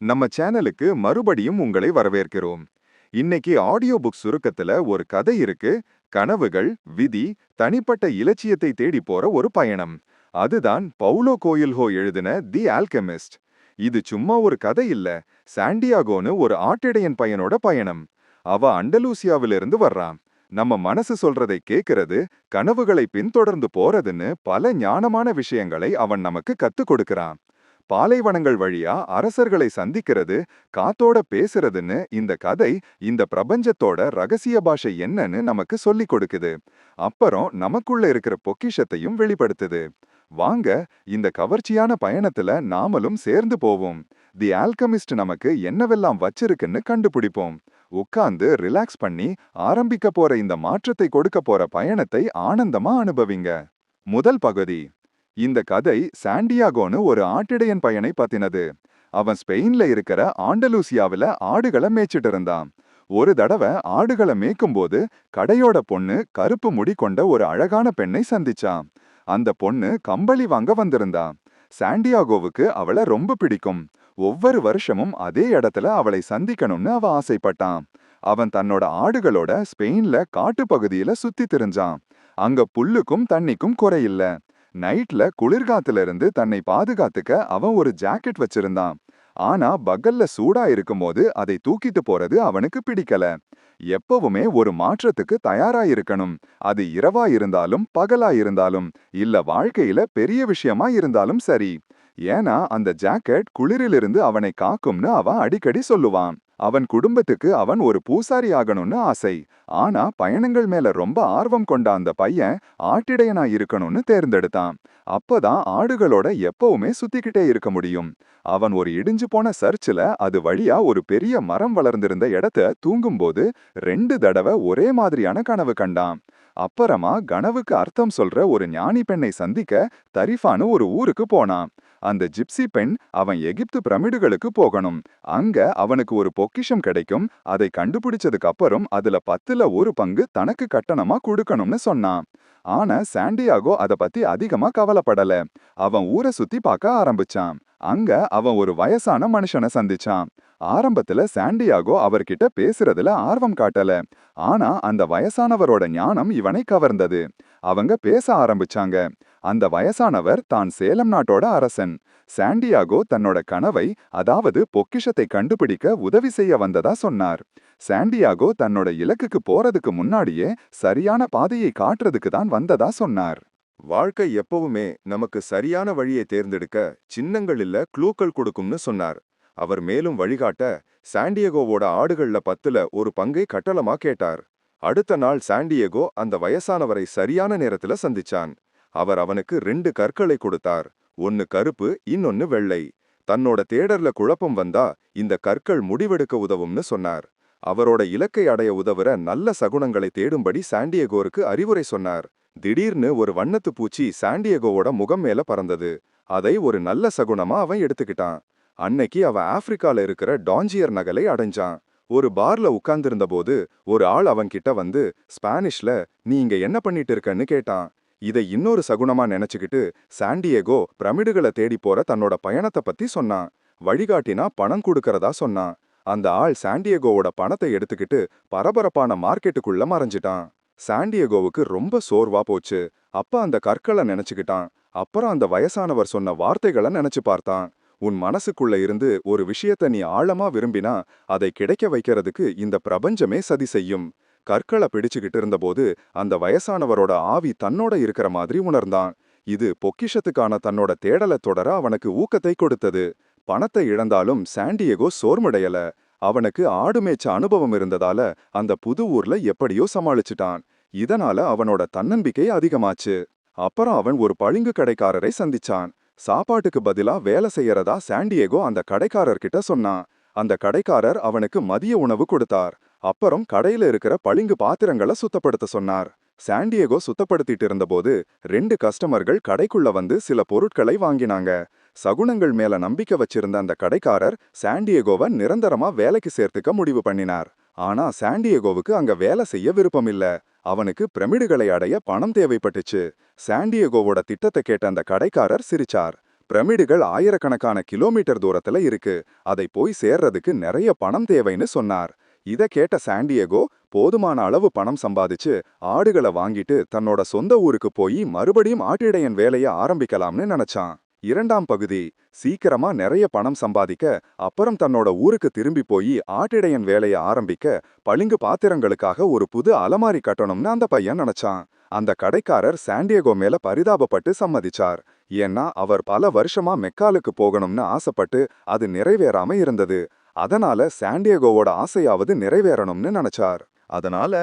நம்ம சேனலுக்கு மறுபடியும் உங்களை வரவேற்கிறோம். இன்னைக்கு ஆடியோ புக் சுருக்கத்துல ஒரு கதை இருக்கு. கனவுகள் விதி தனிப்பட்ட இலட்சியத்தை தேடி போற ஒரு பயணம். அதுதான் பவுலோ கோயில்ஹோ எழுதின தி ஆல்கெமிஸ்ட் இது சும்மா ஒரு கதை இல்ல. சாண்டியாகோன்னு ஒரு ஆட்டிடையன் பையனோட பயணம். அவ அண்டலூசியாவிலிருந்து வர்றான். நம்ம மனசு சொல்றதை கேக்குறது கனவுகளை பின்தொடர்ந்து போறதுன்னு பல ஞானமான விஷயங்களை அவன் நமக்கு கத்துக் கொடுக்கறான். பாலைவனங்கள் வழியா அரசர்களை சந்திக்கிறது காத்தோட பேசுறதுன்னு இந்த கதை இந்த பிரபஞ்சத்தோட ரகசிய பாஷை என்னன்னு நமக்கு சொல்லிக் கொடுக்குது. அப்புறம் நமக்குள்ள இருக்கிற பொக்கிஷத்தையும் வெளிப்படுத்துது. வாங்க இந்த கவர்ச்சியான பயணத்துல நாமளும் சேர்ந்து போவோம். தி ஆல்கமிஸ்ட் நமக்கு என்னவெல்லாம் வச்சிருக்குன்னு கண்டுபிடிப்போம். உட்கார்ந்து ரிலாக்ஸ் பண்ணி ஆரம்பிக்க போற இந்த மாற்றத்தை கொடுக்க போற பயணத்தை ஆனந்தமா அனுபவிங்க. முதல் பகுதி. இந்த கதை சாண்டியாகோன்னு ஒரு ஆட்டிடையன் பையனை பத்தினது. அவன் ஸ்பெயின்ல இருக்கிற ஆண்டலூசியாவில ஆடுகளை மேய்ச்சிட்டு இருந்தான். ஒரு தடவை ஆடுகளை மேய்க்கும்போது கடையோட பொண்ணு கருப்பு முடி கொண்ட ஒரு அழகான பெண்ணை சந்திச்சான். அந்த பொண்ணு கம்பளி வாங்க வந்திருந்தான் சாண்டியாகோவுக்கு அவளை ரொம்ப பிடிக்கும். ஒவ்வொரு வருஷமும் அதே இடத்துல அவளை சந்திக்கணும்னு அவன் ஆசைப்பட்டான். அவன் தன்னோட ஆடுகளோட ஸ்பெயின்ல காட்டுப்பகுதியில சுத்தி திரிஞ்சான். அங்க புல்லுக்கும் தண்ணிக்கும் குறையில்ல. நைட்ல குளிர்காத்துல இருந்து தன்னை பாதுகாத்துக்க அவன் ஒரு ஜாக்கெட் வச்சிருந்தான். ஆனா பகல்ல சூடா இருக்கும்போது அதை தூக்கிட்டு போறது அவனுக்கு பிடிக்கல. எப்பவுமே ஒரு மாற்றத்துக்கு தயாரா இருக்கணும் அது இரவா இருந்தாலும் பகலா இருந்தாலும் இல்ல வாழ்க்கையில பெரிய விஷயமா இருந்தாலும் சரி. ஏன்னா அந்த ஜாக்கெட் குளிரிலிருந்து அவனை காக்கும்னு அவன் அடிக்கடி சொல்லுவான். அவன் குடும்பத்துக்கு அவன் ஒரு பூசாரி ஆகணும்னு ஆசை. ஆனா பயணங்கள் மேல ரொம்ப ஆர்வம் கொண்ட அந்த பையன் ஆட்டிடையனா இருக்கணும்னு தேர்ந்தெடுத்தான். அப்பதான் ஆடுகளோட எப்பவுமே சுத்திக்கிட்டே இருக்க முடியும். அவன் ஒரு இடிஞ்சு போன சர்ச்சில் அது வழியா ஒரு பெரிய மரம் வளர்ந்திருந்த இடத்த தூங்கும்போது ரெண்டு தடவை ஒரே மாதிரியான கனவு கண்டான். அப்புறமா கனவுக்கு அர்த்தம் சொல்ற ஒரு ஞானி பெண்ணை சந்திக்க தரிஃபானு ஒரு ஊருக்கு போனான். அந்த ஜிப்சி பெண் அவன் எகிப்து பிரமிடுகளுக்கு போகணும். அங்க அவனுக்கு ஒரு பொக்கிஷம் கிடைக்கும். அதை கண்டுபிடிச்சதுக்கு அப்புறம் அதுல பத்துல ஒரு பங்கு தனக்கு கட்டணமா கொடுக்கணும்னு சொன்னான். ஆனா சாண்டியாகோ அத பத்தி அதிகமா கவலைப்படல. அவன் ஊரை சுத்தி பார்க்க ஆரம்பிச்சான். அங்க அவன் ஒரு வயசான மனுஷனை சந்திச்சான். ஆரம்பத்துல சாண்டியாகோ அவர்கிட்ட பேசுறதுல ஆர்வம் காட்டல. ஆனா அந்த வயசானவரோட ஞானம் இவனை கவர்ந்தது. அவங்க பேச ஆரம்பிச்சாங்க. அந்த வயசானவர் தான் சேலம் நாட்டோட அரசன். சாண்டியாகோ தன்னோட கனவை அதாவது பொக்கிஷத்தை கண்டுபிடிக்க உதவி செய்ய வந்ததா சொன்னார். சாண்டியாகோ தன்னோட இலக்குக்கு போறதுக்கு முன்னாடியே சரியான பாதையை காட்டுறதுக்கு தான் வந்ததா சொன்னார். வாழ்க்கை எப்பவுமே நமக்கு சரியான வழியை தேர்ந்தெடுக்க சின்னங்கள் இல்ல க்ளூக்கள் கொடுக்கும்னு சொன்னார். அவர் மேலும் வழிகாட்ட சாண்டியகோவோட ஆடுகள்ல பத்துல ஒரு பங்கை கட்டளமா கேட்டார். அடுத்த நாள் சாண்டியகோ அந்த வயசானவரை சரியான நேரத்துல சந்திச்சான். அவர் அவனுக்கு ரெண்டு கற்களை கொடுத்தார். ஒன்னு கருப்பு இன்னொன்னு வெள்ளை. தன்னோட தேடர்ல குழப்பம் வந்தா இந்த கற்கள் முடிவெடுக்க உதவும்னு சொன்னார். அவரோட இலக்கை அடைய உதவுற நல்ல சகுனங்களை தேடும்படி சாண்டியகோருக்கு அறிவுரை சொன்னார். திடீர்னு ஒரு வண்ணத்து பூச்சி சாண்டியகோவோட முகம் மேல பறந்தது. அதை ஒரு நல்ல சகுனமா அவன் எடுத்துக்கிட்டான். அன்னைக்கு அவன் ஆப்பிரிக்கால இருக்கிற டாஞ்சியர் நகலை அடைஞ்சான். ஒரு பார்ல உட்கார்ந்திருந்த போது ஒரு ஆள் அவன்கிட்ட வந்து ஸ்பானிஷ்ல நீ இங்க என்ன பண்ணிட்டு இருக்கன்னு கேட்டான். இதை இன்னொரு சகுனமா நினைச்சுக்கிட்டு சாண்டியேகோ பிரமிடுகளை தேடி போற தன்னோட பயணத்தை பத்தி சொன்னான். வழிகாட்டினா பணம் கொடுக்கறதா சொன்னான். அந்த ஆள் சாண்டியகோவோட பணத்தை எடுத்துக்கிட்டு பரபரப்பான மார்க்கெட்டுக்குள்ள மறைஞ்சிட்டான். சாண்டியகோவுக்கு ரொம்ப சோர்வா போச்சு. அப்ப அந்த கற்களை நினைச்சுக்கிட்டான். அப்புறம் அந்த வயசானவர் சொன்ன வார்த்தைகளை நினைச்சு பார்த்தான். உன் மனசுக்குள்ள இருந்து ஒரு விஷயத்த நீ ஆழமா விரும்பினா அதை கிடைக்க வைக்கிறதுக்கு இந்த பிரபஞ்சமே சதி செய்யும். கற்களை பிடிச்சுக்கிட்டு இருந்தபோது அந்த வயசானவரோட ஆவி தன்னோட இருக்கிற மாதிரி உணர்ந்தான். இது பொக்கிஷத்துக்கான தன்னோட தேடலை தொடர அவனுக்கு ஊக்கத்தை கொடுத்தது. பணத்தை இழந்தாலும் சாண்டியகோ சோர்மடையல அவனுக்கு ஆடு மேய்ச்ச அனுபவம் இருந்ததால அந்த புது ஊர்ல எப்படியோ சமாளிச்சுட்டான். இதனால அவனோட தன்னம்பிக்கை அதிகமாச்சு. அப்புறம் அவன் ஒரு பளிங்கு கடைக்காரரை சந்திச்சான். சாப்பாட்டுக்கு பதிலா வேலை செய்யறதா சாண்டியேகோ அந்த கடைக்காரர்கிட்ட சொன்னான். அந்த கடைக்காரர் அவனுக்கு மதிய உணவு கொடுத்தார். அப்புறம் கடையில இருக்கிற பளிங்கு பாத்திரங்களை சுத்தப்படுத்த சொன்னார். சாண்டியேகோ சுத்தப்படுத்திட்டு இருந்தபோது ரெண்டு கஸ்டமர்கள் கடைக்குள்ள வந்து சில பொருட்களை வாங்கினாங்க. சகுனங்கள் மேல நம்பிக்கை வச்சிருந்த அந்த கடைக்காரர் சாண்டியகோவை நிரந்தரமா வேலைக்கு சேர்த்துக்க முடிவு பண்ணினார். ஆனா சாண்டியேகோவுக்கு அங்க வேலை செய்ய விருப்பமில்ல. அவனுக்கு பிரமிடுகளை அடைய பணம் தேவைப்பட்டுச்சு. சாண்டியேகோவோட திட்டத்தை கேட்ட அந்த கடைக்காரர் சிரிச்சார். பிரமிடுகள் ஆயிரக்கணக்கான கிலோமீட்டர் தூரத்துல இருக்கு. அதை போய் சேர்றதுக்கு நிறைய பணம் தேவைன்னு சொன்னார். இத கேட்ட சாண்டியகோ போதுமான அளவு பணம் சம்பாதிச்சு ஆடுகளை வாங்கிட்டு தன்னோட சொந்த ஊருக்கு போய் மறுபடியும் ஆட்டிடையன் வேலைய ஆரம்பிக்கலாம்னு நினைச்சான். இரண்டாம் பகுதி. சீக்கிரமா நிறைய பணம் சம்பாதிக்க அப்புறம் தன்னோட ஊருக்கு திரும்பி போய் ஆட்டிடையன் வேலைய ஆரம்பிக்க பளிங்கு பாத்திரங்களுக்காக ஒரு புது அலமாரி கட்டணும்னு அந்த பையன் நினைச்சான். அந்த கடைக்காரர் சாண்டியகோ மேல பரிதாபப்பட்டு சம்மதிச்சார். ஏன்னா அவர் பல வருஷமா மெக்காலுக்கு போகணும்னு ஆசைப்பட்டு அது நிறைவேறாம இருந்தது. அதனால சாண்டியகோவோட ஆசையாவது நிறைவேறணும்னு நினைச்சார். அதனால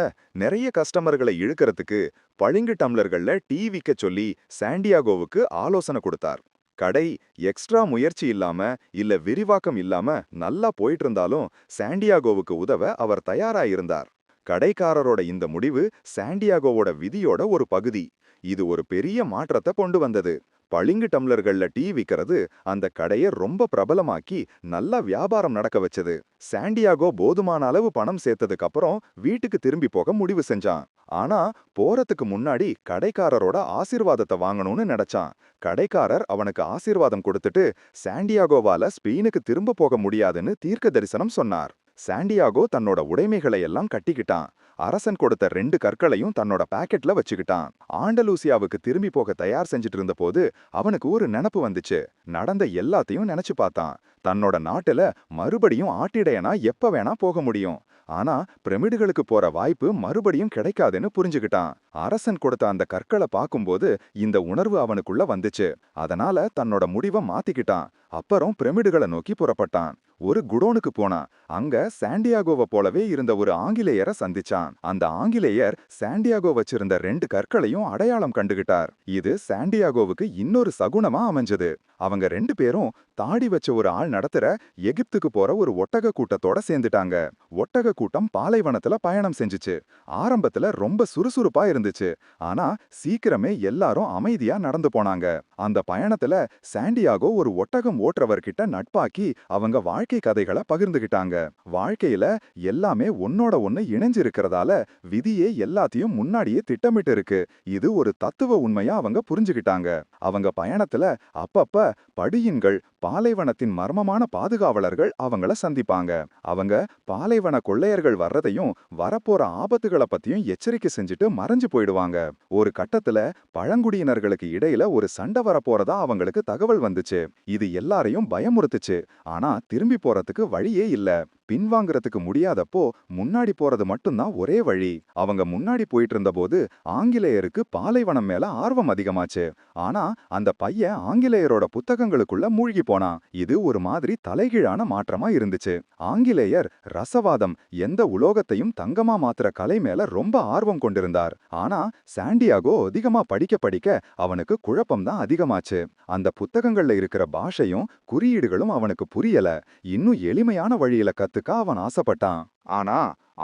நிறைய கஸ்டமர்களை இழுக்கறதுக்கு பளிங்கு டம்ளர்கள்ல டீ விக்க சொல்லி சாண்டியாகோவுக்கு ஆலோசனை கொடுத்தார். கடை எக்ஸ்ட்ரா முயற்சி இல்லாம இல்ல விரிவாக்கம் இல்லாம நல்லா போயிட்டு இருந்தாலும் சாண்டியாகோவுக்கு உதவ அவர் தயாராயிருந்தார். கடைக்காரரோட இந்த முடிவு சாண்டியாகோவோட விதியோட ஒரு பகுதி. இது ஒரு பெரிய மாற்றத்தை கொண்டு வந்தது. பளிங்கு டம்ளர்கள்ல டீ விற்கிறது அந்த கடைய ரொம்ப பிரபலமாக்கி நல்லா வியாபாரம் நடக்க வச்சது. சாண்டியாகோ போதுமான அளவு பணம் சேர்த்ததுக்கு அப்புறம் வீட்டுக்கு திரும்பி போக முடிவு செஞ்சான். ஆனா போறதுக்கு முன்னாடி கடைக்காரரோட ஆசீர்வாதத்தை வாங்கணும்னு நினைச்சான். கடைக்காரர் அவனுக்கு ஆசீர்வாதம் கொடுத்துட்டு சாண்டியாகோவால ஸ்பெயினுக்கு திரும்ப போக முடியாதுன்னு தீர்க்க தரிசனம் சொன்னார். சாண்டியாகோ தன்னோட உடைமைகளை எல்லாம் கட்டிக்கிட்டான். அரசன் கொடுத்த ரெண்டு கற்களையும் தன்னோட பாக்கெட்ல வச்சுக்கிட்டான். ஆண்டலூசியாவுக்கு திரும்பி போக தயார் செஞ்சுட்டு இருந்தபோது அவனுக்கு ஒரு நினப்பு வந்துச்சு. நடந்த எல்லாத்தையும் நினைச்சு பார்த்தான். தன்னோட நாட்டுல மறுபடியும் ஆட்டிடையனா எப்ப வேணா போக முடியும். ஆனா பிரமிடுகளுக்கு போற வாய்ப்பு மறுபடியும் கிடைக்காதுன்னு புரிஞ்சுக்கிட்டான் அரசன் கொடுத்த அந்த கற்களை பார்க்கும்போது இந்த உணர்வு அவனுக்குள்ள வந்துச்சு. அதனால தன்னோட முடிவை மாத்திக்கிட்டான். அப்புறம் பிரமிடுகளை நோக்கி புறப்பட்டான். ஒரு குடோனுக்கு போனான். அங்க சாண்டியாகோவை போலவே இருந்த ஒரு ஆங்கிலேயரை சந்திச்சான். அந்த ஆங்கிலேயர் சாண்டியாகோ வச்சிருந்த ரெண்டு கற்களையும் அடையாளம் கண்டுகிட்டார். இது சாண்டியாகோவுக்கு இன்னொரு சகுனமா அமைஞ்சது. அவங்க ரெண்டு பேரும் தாடி வச்ச ஒரு ஆள் நடத்துற எகிப்துக்கு போற ஒரு ஒட்டக கூட்டத்தோட சேர்ந்துட்டாங்க. ஒட்டக கூட்டம் பாலைவனத்துல பயணம் செஞ்சுச்சு. ஆரம்பத்துல ரொம்ப சுறுசுறுப்பா இருந்துச்சு. ஆனா சீக்கிரமே எல்லாரும் அமைதியா நடந்து போனாங்க. அந்த பயணத்துல சாண்டியாகோ ஒரு ஒட்டகம் ஓட்டுறவர்கிட்ட நட்பாக்கி அவங்க வாழ்க்கை கதைகளை பகிர்ந்துகிட்டாங்க. வாழ்க்கையில எல்லாமே ஒன்னோட ஒண்ணு இணைஞ்சிருக்கிறதால விதியே எல்லாத்தையும் முன்னாடியே திட்டமிட்டு இருக்கு இது ஒரு தத்துவ உண்மையா அவங்க புரிஞ்சுகிட்டாங்க. அவங்க பயணத்துல அப்பப்ப படியின்கள் பாலைவனத்தின் மர்மமான பாதுகாவலர்கள் அவங்கள சந்திப்பாங்க. அவங்க பாலைவன கொள்ளையர்கள் வர்றதையும் வரப்போற ஆபத்துகளை பத்தியும் எச்சரிக்கை செஞ்சுட்டு மறைஞ்சு போயிடுவாங்க. ஒரு கட்டத்துல பழங்குடியினர்களுக்கு இடையில ஒரு சண்டை வரப்போறதா அவங்களுக்கு தகவல் வந்துச்சு. இது எல்லாரையும் பயமுறுத்துச்சு. ஆனா திரும்பி போறதுக்கு வழியே இல்ல. பின்வாங்கறதுக்கு முடியாதப்போ முன்னாடி போறது மட்டும்தான் ஒரே வழி. அவங்க முன்னாடி போயிட்டு இருந்தபோது ஆங்கிலேயருக்கு பாலைவனம் மேல ஆர்வம் அதிகமாச்சு. ஆனா அந்த பையன் ஆங்கிலேயரோட புத்தகங்களுக்குள்ள மூழ்கி போனான். இது ஒரு மாதிரி தலைகீழான மாற்றமா இருந்துச்சு. ஆங்கிலேயர் ரசவாதம் எந்த உலோகத்தையும் தங்கமா மாத்துற கலை மேல ரொம்ப ஆர்வம் கொண்டிருந்தார். ஆனா சாண்டியாகோ அதிகமா படிக்க படிக்க அவனுக்கு குழப்பம்தான் அதிகமாச்சு. அந்த புத்தகங்கள்ல இருக்கிற பாஷையும் குறியீடுகளும் அவனுக்கு புரியல. இன்னும் எளிமையான வழியில கத்துக்க அவன் ஆசைப்பட்டான். ஆனா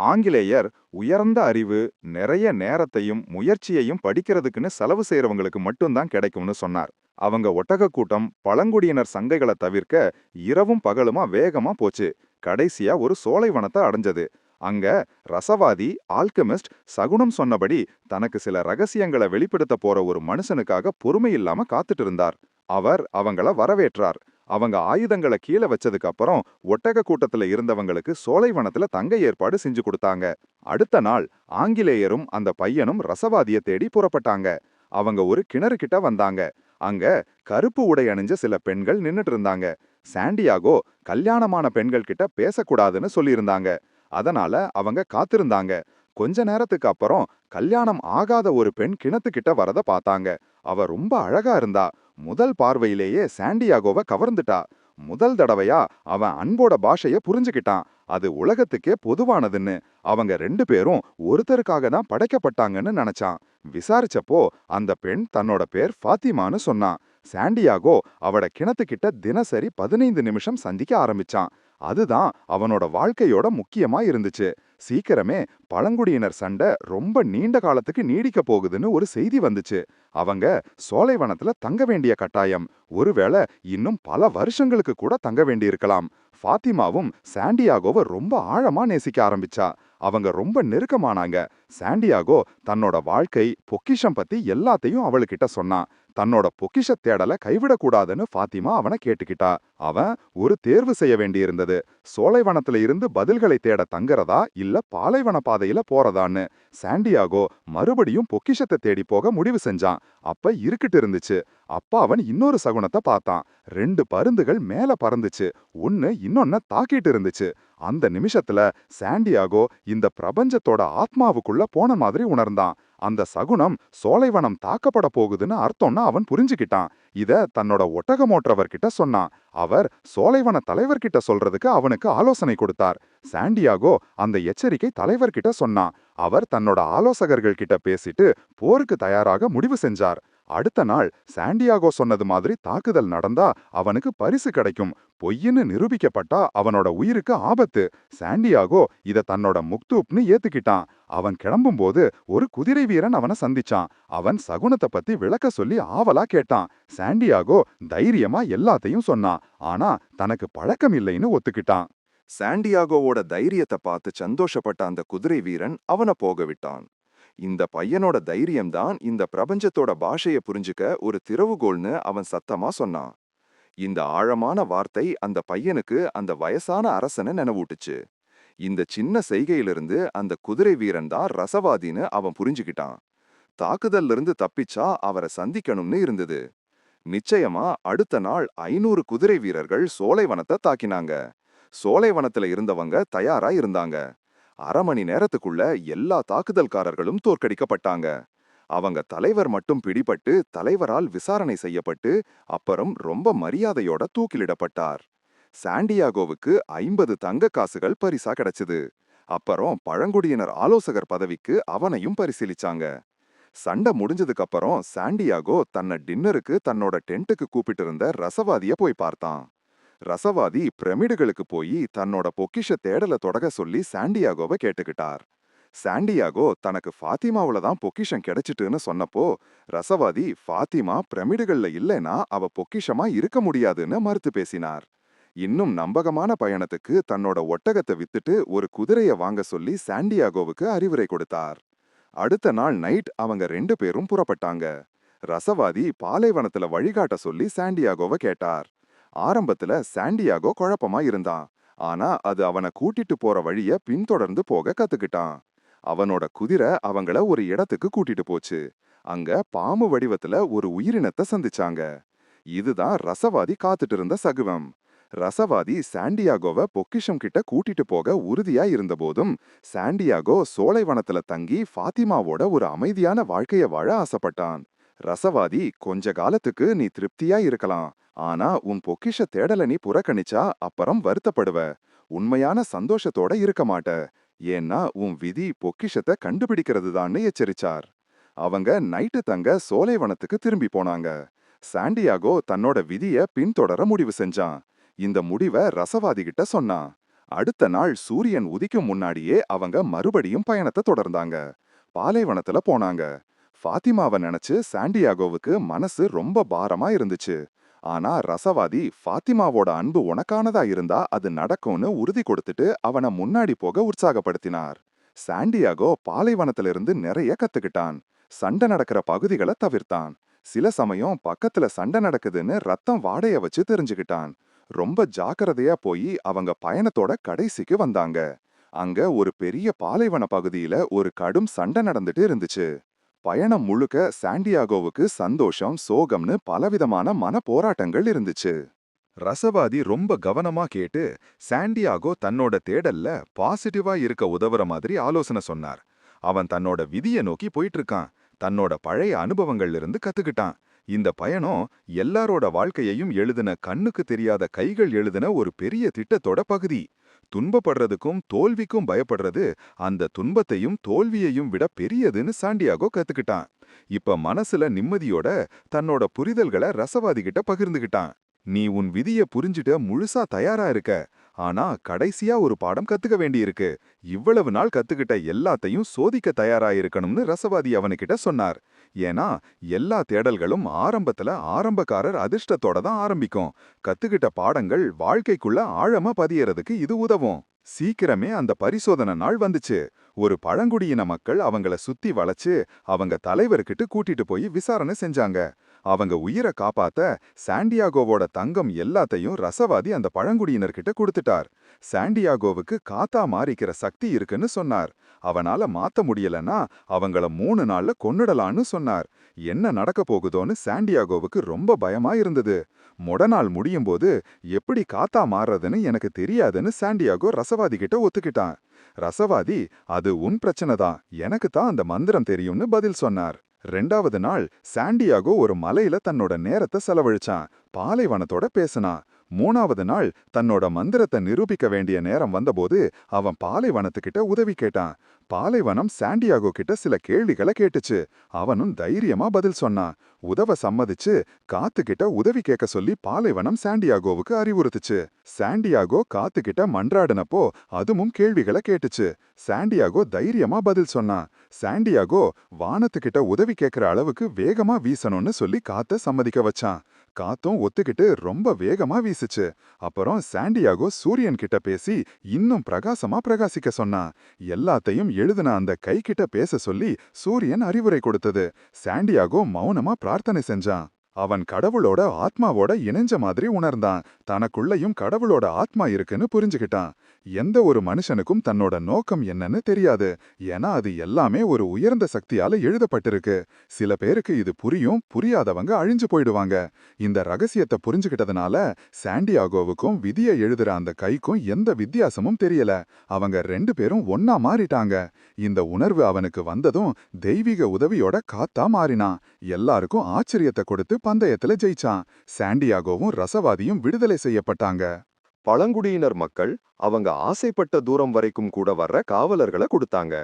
ஆங்கிலேயர் உயர்ந்த அறிவு நிறைய நேரத்தையும் முயற்சியையும் படிக்கிறதுக்குன்னு செலவு செய்யறவங்களுக்கு மட்டும்தான் கிடைக்கும்னு சொன்னார். அவங்க ஒட்டக கூட்டம் பழங்குடியினர் சங்கைகளை தவிர்க்க இரவும் பகலுமா வேகமா போச்சு. கடைசியா ஒரு சோலைவனத்தை அடைஞ்சது. அங்க ரசவாதி ஆல்கெமிஸ்ட் சகுனம் சொன்னபடி தனக்கு சில ரகசியங்களை வெளிப்படுத்த போற ஒரு மனுஷனுக்காக பொறுமை இல்லாம காத்துட்டு இருந்தார். அவர் அவங்கள வரவேற்றார். அவங்க ஆயுதங்களை கீழே வச்சதுக்கு அப்புறம் ஒட்டக கூட்டத்துல இருந்தவங்களுக்கு சோலைவனத்துல தங்க ஏற்பாடு செஞ்சு கொடுத்தாங்க. அடுத்த நாள் ஆங்கிலேயரும் அந்த பையனும் ரசவாதிய தேடி புறப்பட்டாங்க. அவங்க ஒரு கிணறு கிட்ட வந்தாங்க. அங்க கருப்பு உடை அணிஞ்ச சில பெண்கள் நின்னுட்டு இருந்தாங்க. சாண்டியாகோ கல்யாணமான பெண்கள் கிட்ட பேசக்கூடாதுன்னு சொல்லியிருந்தாங்க. அதனால அவங்க காத்திருந்தாங்க. கொஞ்ச நேரத்துக்கு அப்புறம் கல்யாணம் ஆகாத ஒரு பெண் கிணத்துக்கிட்ட வரத பார்த்தாங்க. அவ ரொம்ப அழகா இருந்தா. முதல் பார்வையிலேயே சாண்டியாகோவை கவர்ந்துட்டா. முதல் தடவையா அவன் அன்போட பாஷைய புரிஞ்சுக்கிட்டான். அது உலகத்துக்கே பொதுவானதுன்னு. அவங்க ரெண்டு பேரும் ஒருத்தருக்காக தான் படைக்கப்பட்டாங்கன்னு நினைச்சான். விசாரிச்சப்போ அந்த பெண் தன்னோட பேர் ஃபாத்திமான்னு சொன்னான். சாண்டியாகோ அவட கிணத்துக்கிட்ட தினசரி பதினைந்து நிமிஷம் சந்திக்க ஆரம்பிச்சான். அதுதான் அவனோட வாழ்க்கையோட முக்கியமா இருந்துச்சு. சீக்கிரமே பழங்குடியினர் சண்டை ரொம்ப நீண்ட காலத்துக்கு நீடிக்க போகுதுன்னு ஒரு செய்தி வந்துச்சு. அவங்க சோலைவனத்துல தங்க வேண்டிய கட்டாயம். ஒருவேளை இன்னும் பல வருஷங்களுக்கு கூட தங்க வேண்டியிருக்கலாம். ஃபாத்திமாவும் சாண்டியாகோவை ரொம்ப ஆழமா நேசிக்க ஆரம்பிச்சா. அவங்க ரொம்ப நெருக்கமானாங்க. சாண்டியாகோ தன்னோட வாழ்க்கை பொக்கிஷம் பத்தி எல்லாத்தையும் அவளுக்கிட்ட சொன்னான். தன்னோட பொக்கிஷ தேடல கைவிடக்கூடாதுன்னு ஃபாத்திமா அவனை கேட்டுக்கிட்டா. அவன் ஒரு தேர்வு செய்ய வேண்டியிருந்தது. சோலைவனத்துல இருந்து பதில்களை தேட தங்குறதா இல்ல பாலைவன பாதையில போறதான்னு? சாண்டியாகோ மறுபடியும் பொக்கிஷத்தை தேடி போக முடிவு செஞ்சான். அப்ப இருக்கிட்டு இருந்துச்சு. அப்ப அவன் இன்னொரு சகுனத்தை பார்த்தான். ரெண்டு பருந்துகள் மேல பறந்துச்சு. ஒன்னு இன்னொன்ன தாக்கிட்டு இருந்துச்சு. அந்த நிமிஷத்துல சாண்டியாகோ இந்த பிரபஞ்சத்தோட ஆத்மாவுக்குள்ள போன மாதிரி உணர்ந்தான். அந்த சகுனம் சோலைவனம் தாக்கப்பட போகுதுன்னு அர்த்தம்னு அவன் புரிஞ்சுக்கிட்டான். இத தன்னோட ஒட்டகமோற்றவர்கிட்ட சொன்னான். அவர் சோலைவன தலைவர்கிட்ட சொல்றதுக்கு அவனுக்கு ஆலோசனை கொடுத்தார். சாண்டியாகோ அந்த எச்சரிக்கை தலைவர்கிட்ட சொன்னான். அவர் தன்னோட ஆலோசகர்கள் கிட்ட பேசிட்டு போருக்கு தயாராக முடிவு செஞ்சார். அடுத்த நாள் சாண்டியாகோ சொன்னது மாதிரி தாக்குதல் நடந்தா அவனுக்கு பரிசு கிடைக்கும். பொய்ன்னு நிரூபிக்கப்பட்டா அவனோட உயிருக்கு ஆபத்து. சாண்டியாகோ இத தன்னோட முக்தூப்னு ஏத்துக்கிட்டான். அவன் கிளம்பும்போது ஒரு குதிரை வீரன் அவனை சந்திச்சான். அவன் சகுனத்தை பத்தி விளக்க சொல்லி ஆவலா கேட்டான். சாண்டியாகோ தைரியமா எல்லாத்தையும் சொன்னான். ஆனா தனக்கு பழக்கம் இல்லைன்னு ஒத்துக்கிட்டான். சாண்டியாகோவோட தைரியத்தை பார்த்து சந்தோஷப்பட்ட அந்த குதிரை வீரன் அவனை போக விட்டான். இந்த பையனோட தைரியம்தான் இந்த பிரபஞ்சத்தோட பாஷைய புரிஞ்சுக்க ஒரு திறவுகோல்னு அவன் சத்தமா சொன்னான். இந்த ஆழமான வார்த்தை அந்த பையனுக்கு அந்த வயசான அரசனை நினைவூட்டுச்சு. இந்த சின்ன செய்கையிலிருந்து அந்த குதிரை வீரன் தான் ரசவாதின்னு அவன் புரிஞ்சுக்கிட்டான். தாக்குதல்ல இருந்து தப்பிச்சா அவரை சந்திக்கணும்னு இருந்தது. நிச்சயமா அடுத்த நாள் ஐநூறு குதிரை வீரர்கள் சோலைவனத்தை தாக்கினாங்க. சோலைவனத்துல இருந்தவங்க தயாரா இருந்தாங்க. அரை மணி நேரத்துக்குள்ள எல்லா தாக்குதல்காரர்களும் தோற்கடிக்கப்பட்டாங்க. அவங்க தலைவர் மட்டும் பிடிபட்டு தலைவரால் விசாரணை செய்யப்பட்டு அப்புறம் ரொம்ப மரியாதையோட தூக்கிலிடப்பட்டார். சாண்டியாகோவுக்கு ஐம்பது தங்க காசுகள் பரிசா கிடைச்சது. அப்புறம் பழங்குடியினர் ஆலோசகர் பதவிக்கு அவனையும் பரிசீலிச்சாங்க. சண்டை முடிஞ்சதுக்கு அப்புறம் சாண்டியாகோ தன்னை டின்னருக்கு தன்னோட டென்ட்டுக்கு கூப்பிட்டு இருந்த ரசவாதிய போய் பார்த்தான். ரசவாதி பிரமிடுகளுக்கு போய் தன்னோட பொக்கிஷ தேடல தொடக சொல்லி சாண்டியாகோவை கேட்டுக்கிட்டார். சாண்டியாகோ தனக்கு ஃபாத்திமாவுல தான் பொக்கிஷம் கிடைச்சிட்டுன்னு சொன்னப்போ ரசவாதி ஃபாத்திமா பிரமிடுகள்ல இல்லைனா அவ பொக்கிஷமா இருக்க முடியாதுன்னு மறுத்து பேசினார். இன்னும் நம்பகமான பயணத்துக்கு தன்னோட ஒட்டகத்தை வித்துட்டு ஒரு குதிரைய வாங்க சொல்லி சாண்டியாகோவுக்கு அறிவுரை கொடுத்தார். அடுத்த நாள் நைட் அவங்க ரெண்டு பேரும் புறப்பட்டாங்க. ரசவாதி பாலைவனத்துல வழிகாட்ட சொல்லி சாண்டியாகோவை கேட்டார். ஆரம்பத்துல சாண்டியாகோ குழப்பமா இருந்தான். ஆனா அது அவனை கூட்டிட்டு போற வழிய பின்தொடர்ந்து போக கத்துக்கிட்டான். அவனோட குதிரை அவங்கள ஒரு இடத்துக்கு கூட்டிட்டு போச்சு. அங்க பாம்பு வடிவத்துல ஒரு உயிரினத்தை சந்திச்சாங்க. இதுதான் ரசவாதி காத்துட்டு இருந்த சகுவம். ரசவாதி சாண்டியாகோவை பொக்கிஷம் கிட்ட கூட்டிட்டு போக உறுதியா இருந்தபோதும் சாண்டியாகோ சோலைவனத்துல தங்கி ஃபாத்திமாவோட ஒரு அமைதியான வாழ்க்கைய வாழ ஆசைப்பட்டான். ரசவாதி கொஞ்ச காலத்துக்கு நீ திருப்தியா இருக்கலாம். ஆனா உன் பொக்கிஷ தேடல நீ புறக்கணிச்சா அப்புறம் வருத்தப்படுவ. உண்மையான சந்தோஷத்தோட இருக்க மாட்ட. ஏன்னா உன் விதி பொக்கிஷத்தை கண்டுபிடிக்கிறது எச்சரிச்சார். அவங்க நைட்டு தங்க சோலைவனத்துக்கு திரும்பி போனாங்க. சாண்டியாகோ தன்னோட விதிய பின்தொடர முடிவு செஞ்சான். இந்த முடிவை ரசவாதி கிட்ட சொன்னான். அடுத்த நாள் சூரியன் உதிக்கும் முன்னாடியே அவங்க மறுபடியும் பயணத்தை தொடர்ந்தாங்க. பாலைவனத்துல போனாங்க. ஃபாத்திமாவை நினைச்சு சாண்டியாகோவுக்கு மனசு ரொம்ப பாரமா இருந்துச்சு. ஆனா ரசவாதி ஃபாத்திமாவோட அன்பு உனக்கானதா இருந்தா அது நடக்கும்னு உறுதி கொடுத்துட்டு அவனை முன்னாடி போக உற்சாகப்படுத்தினார். சாண்டியாகோ பாலைவனத்திலிருந்து நிறைய கத்துக்கிட்டான். சண்டை நடக்கிற பகுதிகளை தவிர்த்தான். சில சமயம் பக்கத்துல சண்டை நடக்குதுன்னு ரத்தம் வாடைய வச்சு தெரிஞ்சுக்கிட்டான். ரொம்ப ஜாக்கிரதையா போய் அவங்க பயணத்தோட கடைசிக்கு வந்தாங்க. அங்க ஒரு பெரிய பாலைவன பகுதியில ஒரு கடும் சண்டை நடந்துட்டு இருந்துச்சு. பயணம் முழுக்க சாண்டியாகோவுக்கு சந்தோஷம் சோகம்னு பலவிதமான மன போராட்டங்கள் இருந்துச்சு. ரசவாதி ரொம்ப கவனமா கேட்டு சாண்டியாகோ தன்னோட தேடல்ல பாசிட்டிவா இருக்க உதவுற மாதிரி ஆலோசனை சொன்னார். அவன் தன்னோட விதிய நோக்கி போயிட்டு இருக்கான் தன்னோட பழைய அனுபவங்கள்ல இருந்து கத்துக்கிட்டான். இந்த பயணம் எல்லாரோட வாழ்க்கையையும் எழுதின கண்ணுக்கு தெரியாத கைகள் எழுதின ஒரு பெரிய திட்டத்தோட பகுதி. துன்பப்படுறதுக்கும் தோல்விக்கும் பயப்படுறது அந்த துன்பத்தையும் தோல்வியையும் விட பெரியதுன்னு சாண்டியாகோ கத்துக்கிட்டான். இப்ப மனசுல நிம்மதியோட தன்னோட புரிதல்களை ரசவாதி கிட்ட பகிர்ந்துகிட்டான். நீ உன் விதிய புரிஞ்சுட்ட முழுசா தயாரா இருக்க. ஆனா கடைசியா ஒரு பாடம் கத்துக்க வேண்டியிருக்கு. இவ்வளவு நாள் கத்துக்கிட்ட எல்லாத்தையும் சோதிக்க தயாரா இருக்கணும்னு ரசவாதி அவனுக்கிட்ட சொன்னார். ஏன்னா எல்லா தேடல்களும் ஆரம்பத்துல ஆரம்பக்காரர் அதிர்ஷ்டத்தோட தான் ஆரம்பிக்கும். கத்துக்கிட்ட பாடங்கள் வாழ்க்கைக்குள்ள ஆழமா பதியறதுக்கு இது உதவும். சீக்கிரமே அந்த பரிசோதனை நாள் வந்துச்சு. ஒரு பழங்குடியின மக்கள் அவங்கள சுத்தி வளைச்சு அவங்க தலைவர்கிட்ட கூட்டிட்டு போய் விசாரணை செஞ்சாங்க. அவங்க உயிரை காப்பாத்த சாண்டியாகோவோட தங்கம் எல்லாத்தையும் ரசவாதி அந்த பழங்குடியினர்கிட்ட கொடுத்துட்டார். சாண்டியாகோவுக்கு காத்தா மாறிக்கிற சக்தி இருக்குன்னு சொன்னார். அவனால மாத்த முடியலன்னா அவங்கள மூணு நாள்ல கொன்னுடலான்னு சொன்னார். என்ன நடக்க போகுதோன்னு சாண்டியாகோவுக்கு ரொம்ப பயமா இருந்தது. மொடநாள் முடியும் போது எப்படி காத்தா மாறுறதுன்னு எனக்கு தெரியாதுன்னு சாண்டியாகோ ரசவாதி கிட்ட ஒத்துக்கிட்டான். ரசவாதி அது உன் பிரச்சனை தான். எனக்கு தான் அந்த மந்திரம் தெரியும்னு பதில் சொன்னார். ரெண்டாவது நாள் சாண்டியாகோ ஒரு மலையில தன்னோட நேரத்தை செலவழிச்சான். பாலைவனத்தோட பேசினான். மூணாவது நாள் தன்னோட மந்திரத்தை நிரூபிக்க வேண்டிய நேரம் வந்தபோது அவன் பாலைவனத்துக்கிட்ட உதவி கேட்டான். பாலைவனம் சாண்டியாகோ கிட்ட சில கேள்விகளை கேட்டுச்சு. அவனும் தைரியமா பதில் சொன்னான். உதவ சம்மதிச்சு காத்துக்கிட்ட உதவி கேட்க சொல்லி பாலைவனம் சாண்டியாகோவுக்கு அறிவுறுத்துச்சு. சாண்டியாகோ காத்துக்கிட்ட மன்றாடினப்போ அதுவும் கேள்விகளை கேட்டுச்சு. சாண்டியாகோ தைரியமா பதில் சொன்னான். சாண்டியாகோ வானத்துக்கிட்ட உதவி கேட்கிற அளவுக்கு வேகமா வீசணும்னு சொல்லி காத்த சம்மதிக்க வச்சான். காத்தும் ஒத்துக்கிட்டு ரொம்ப வேகமா வீசுச்சு. அப்புறம் சாண்டியாகோ சூரியன் கிட்ட பேசி இன்னும் பிரகாசமா பிரகாசிக்க சொன்னான் எல்லாத்தையும் எழுதுன அந்த கை கிட்ட பேச சொல்லி சூரியன் அறிவுரை கொடுத்தது. சாண்டியாகோ மௌனமா பிரார்த்தனை செஞ்சான். அவன் கடவுளோட ஆத்மாவோட இணைஞ்ச மாதிரி உணர்ந்தான். தனக்குள்ளயும் கடவுளோட ஆத்மா இருக்குன்னு புரிஞ்சுக்கிட்டான் எந்த ஒரு மனுஷனுக்கும் தன்னோட நோக்கம் என்னன்னு தெரியாது. ஏன்னா அது எல்லாமே ஒரு உயர்ந்த சக்தியால எழுதப்பட்டிருக்கு. சில பேருக்கு இது புரியும் புரியாதவங்க அழிஞ்சு போயிடுவாங்க. இந்த ரகசியத்தை புரிஞ்சுக்கிட்டதுனால சாண்டியாகோவுக்கும் விதியை எழுதுற அந்த கைக்கும் எந்த வித்தியாசமும் தெரியல. அவங்க ரெண்டு பேரும் ஒன்னா மாறிட்டாங்க. இந்த உணர்வு அவனுக்கு வந்ததும் தெய்வீக உதவியோட காத்தா மாறினான். எல்லாருக்கும் ஆச்சரியத்தை கொடுத்து பந்தயத்துல ஜெயிச்சான். சாண்டியாகோவும் ரசவாதியும் விடுதலை செய்யப்பட்டாங்க. பழங்குடியினர் மக்கள் அவங்க ஆசைப்பட்ட தூரம் வரைக்கும் கூட வர்ற காவலர்களை கொடுத்தாங்க.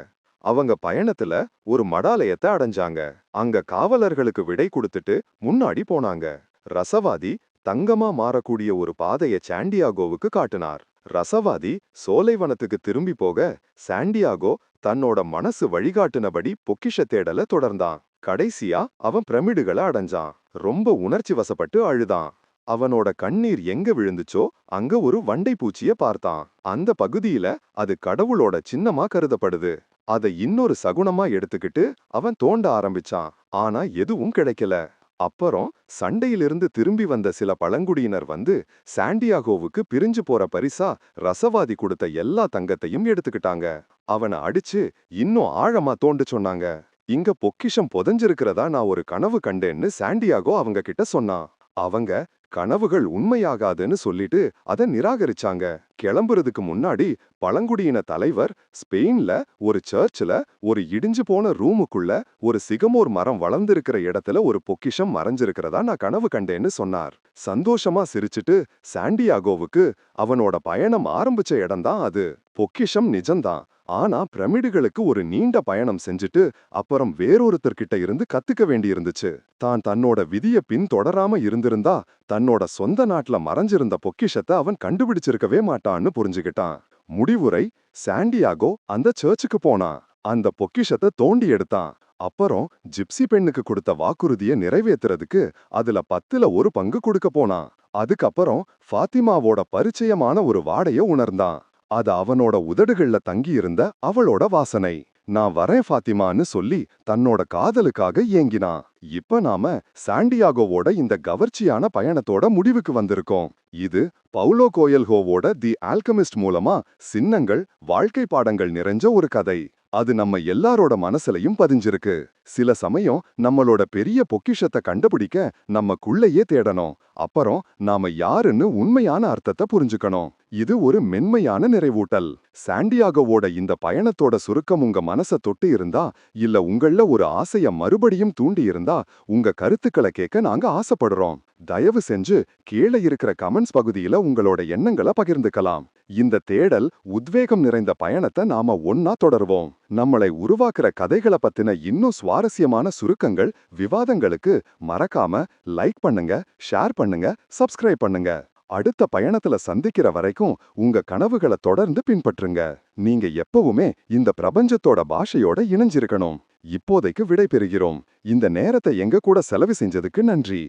அவங்க பயணத்துல ஒரு மடாலயத்தை அடைஞ்சாங்க. அங்க காவலர்களுக்கு விடை கொடுத்துட்டு முன்னாடி போனாங்க. ரசவாதி தங்கமா மாறக்கூடிய ஒரு பாதைய சாண்டியாகோவுக்கு காட்டினார். ரசவாதி சோலைவனத்துக்கு திரும்பி போக சாண்டியாகோ தன்னோட மனசு வழிகாட்டுனபடி பொக்கிஷ தேடல தொடர்ந்தான். கடைசியா அவன் பிரமிடுகளை அடைஞ்சான். ரொம்ப உணர்ச்சி வசப்பட்டு அழுதான். அவனோட கண்ணீர் எங்க விழுந்துச்சோ அங்க ஒரு வண்டை பூச்சிய பார்த்தான். அந்த பகுதியில அது கடவுளோட சின்னமா கருதப்படுது. அதை இன்னொரு சகுனமா எடுத்துக்கிட்டு அவன் தோண்ட ஆரம்பிச்சான். ஆனா எதுவும் கிடைக்கல. அப்புறம் சண்டையிலிருந்து திரும்பி வந்த சில பழங்குடியினர் வந்து சாண்டியாகோவுக்கு பிரிஞ்சு போற பரிசா ரசவாதி கொடுத்த எல்லா தங்கத்தையும் எடுத்துக்கிட்டாங்க. அவனை அடிச்சு இன்னும் ஆழமா தோண்டு சொன்னாங்க. இங்க பொக்கிஷம் புதஞ்சிருக்கிறதா நான் ஒரு கனவு கண்டேன்னு சாண்டியாகோ அவங்க கிட்ட சொன்னான். அவங்க கனவுகள் உண்மையாகாதுன்னு சொல்லிட்டு அதை நிராகரிச்சாங்க. கிளம்புறதுக்கு முன்னாடி பழங்குடியின தலைவர் ஸ்பெயின்ல ஒரு சர்ச்சில் ஒரு இடிஞ்சு போன ரூமுக்குள்ள ஒரு சிகமோர் மரம் வளர்ந்திருக்கிற இடத்துல ஒரு பொக்கிஷம் மறைஞ்சிருக்கிறதா நான் கனவு கண்டேன்னு சொன்னார். சந்தோஷமா சிரிச்சிட்டு சாண்டியாகோவுக்கு அவனோட பயணம் ஆரம்பிச்ச இடம்தான் அது. பொக்கிஷம் நிஜம்தான். ஆனா பிரமிடுகளுக்கு ஒரு நீண்ட பயணம் செஞ்சுட்டு அப்புறம் வேறொருத்தர்கிட்ட இருந்து கத்துக்க வேண்டியிருந்துச்சு. தான் தன்னோட விதிய பின் தொடராம இருந்திருந்தா தன்னோட சொந்த நாட்டுல மறைஞ்சிருந்த பொக்கிஷத்தை அவன் கண்டுபிடிச்சிருக்கவே மாட்டான்னு புரிஞ்சுக்கிட்டான் முடிவுரை சாண்டியாகோ அந்த சர்ச்சுக்கு போனான் அந்த பொக்கிஷத்தை தோண்டி எடுத்தான். அப்புறம் ஜிப்சி பெண்ணுக்கு கொடுத்த வாக்குறுதியை நிறைவேத்துறதுக்கு அதுல பத்துல ஒரு பங்கு கொடுக்க போனான் அதுக்கப்புறம் ஃபாத்திமாவோட பரிச்சயமான ஒரு வாடைய உணர்ந்தான். அது அவனோட உதடுகள்ல தங்கியிருந்த அவளோட வாசனை. நான் வரேன் ஃபாத்திமான்னு சொல்லி தன்னோட காதலுக்காக ஏங்கினான் இப்ப நாம சாண்டியாகோவோட இந்த கவர்ச்சியான பயணத்தோட முடிவுக்கு வந்திருக்கோம். இது பவுலோ கோயல்ஹோவோட தி ஆல்கமிஸ்ட் மூலமா சின்னங்கள் வாழ்க்கை பாடங்கள் நிறைஞ்ச ஒரு கதை. அது நம்ம எல்லாரோட மனசுலயும் பதிஞ்சிருக்கு. சில சமயம் நம்மளோட பெரிய பொக்கிஷத்தை கண்டுபிடிக்க நம்மக்குள்ளேயே தேடணும். அப்புறம் நாம யாருன்னு உண்மையான அர்த்தத்தை புரிஞ்சுக்கணும். இது ஒரு மென்மையான நிறைவூட்டல். சாண்டியாகோவோட இந்த பயணத்தோட சுருக்கம் உங்க மனச தொட்டு இருந்தா இல்ல உங்கள ஒரு ஆசைய மறுபடியும் தூண்டி இருந்தா உங்க கருத்துக்களை கேட்க நாங்க ஆசைப்படுறோம். தயவு செஞ்சு கீழே இருக்கிற கமெண்ட்ஸ் பகுதியில உங்களோட எண்ணங்களை பகிர்ந்துக்கலாம். இந்த தேடல் உத்வேகம் நிறைந்த பயணத்தை நாம ஒன்னா தொடருவோம். நம்மளை உருவாக்குற கதைகளை பத்தின இன்னும் சுவாரஸ்யமான சுருக்கங்கள் விவாதங்களுக்கு மறக்காம லைக் பண்ணுங்க ஷேர் பண்ணுங்க சப்ஸ்கிரைப் பண்ணுங்க. அடுத்த பயணத்துல சந்திக்கிற வரைக்கும் உங்க கனவுகளை தொடர்ந்து பின்பற்றுங்க. நீங்க எப்பவுமே இந்த பிரபஞ்சத்தோட பாஷையோட இணைஞ்சிருக்கணும். இப்போதைக்கு விடை பெறுகிறோம் இந்த நேரத்தை எங்க கூட செலவு செஞ்சதுக்கு நன்றி.